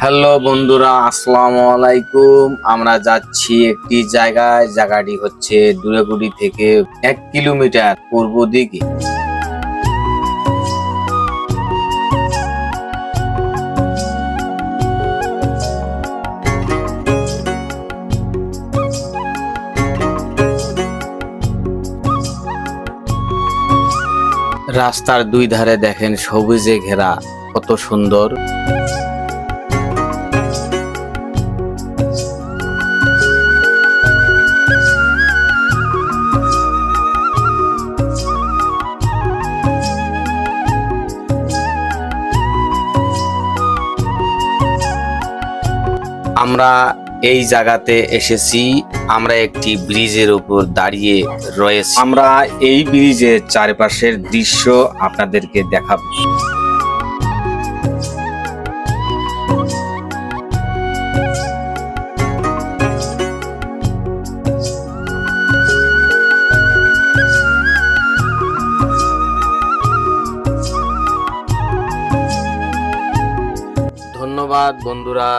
Hello বন্ধুরা, আসসালামু আলাইকুম। আমরা যাচ্ছি একটি জায়গায়। জায়গাটি হচ্ছে দূরেগুড়ি থেকে এক কিলোমিটার পূর্ব দিকে। রাস্তার দুই ধারে দেখেন সবুজে ঘেরা, কত সুন্দর। আমরা এই জায়গাতে এসেছি, আমরা একটি ব্রিজের উপর দাঁড়িয়ে রয়েছি। আমরা এই ব্রিজের চারপাশের দৃশ্য আপনাদেরকে দেখাবো। ধন্যবাদ বন্ধুরা।